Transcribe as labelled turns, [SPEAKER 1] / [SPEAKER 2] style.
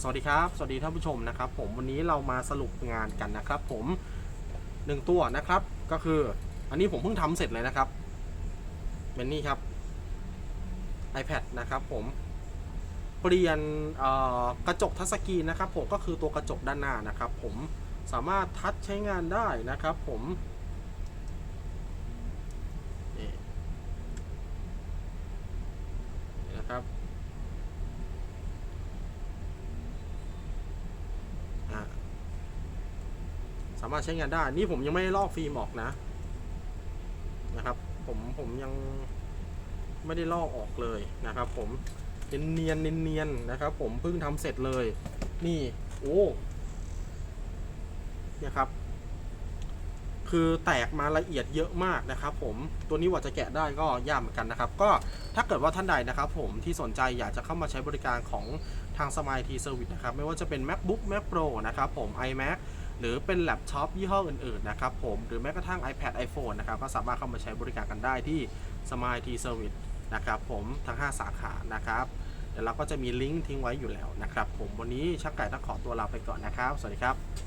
[SPEAKER 1] สวัสดีครับ สวัสดีท่านผู้ชมนะครับ ผมวันนี้เรามาสรุปงานกันนะครับ ผมหนึ่งตัวนะครับ ก็คือ อันนี้ผมเพิ่งทำเสร็จเลยนะครับเป็นนี่ครับ iPad นะครับ ผมเปลี่ยนกระจกทัชสกรีนนะครับ ผมก็คือตัวกระจกด้านหน้านะครับ ผมสามารถทัชใช้งานได้นะครับ ผมนี่นะครับ อะ สามารถใช้งานได้ นี่ผมยังไม่ได้ลอกฟิล์มออกนะ นะครับ ผมผมยังไม่ได้ลอกออกเลยนะครับ ผมเนียนเนียนๆเนียนๆนะครับ ผมเพิ่งทำเสร็จเลย นี่โอ้เนี่ยครับ คือแตกมาละเอียดเยอะมากนะครับ ผมตัวนี้ว่าจะแกะได้ก็ยากเหมือนกันนะครับ ก็ถ้าเกิดว่าท่านใดนะครับ ผมที่สนใจอยากจะเข้ามาใช้บริการของทาง Smile T Service นะครับ ไม่ว่าจะเป็น MacBook Mac Pro นะครับ ผม iMac หรือเป็นแล็ปท็อปยี่ห้ออื่นๆนะครับผมหรือแม้กระทั่ง iPad iPhone นะครับก็สามารถเข้ามาใช้บริการกันได้ที่ Smile T Service นะครับผมทั้ง 5 สาขานะครับเดี๋ยวเราก็จะมีลิงก์ทิ้งไว้อยู่แล้วนะครับผมวันนี้ชักไก่ต้องขอตัวลาไปก่อนนะครับ สวัสดีครับ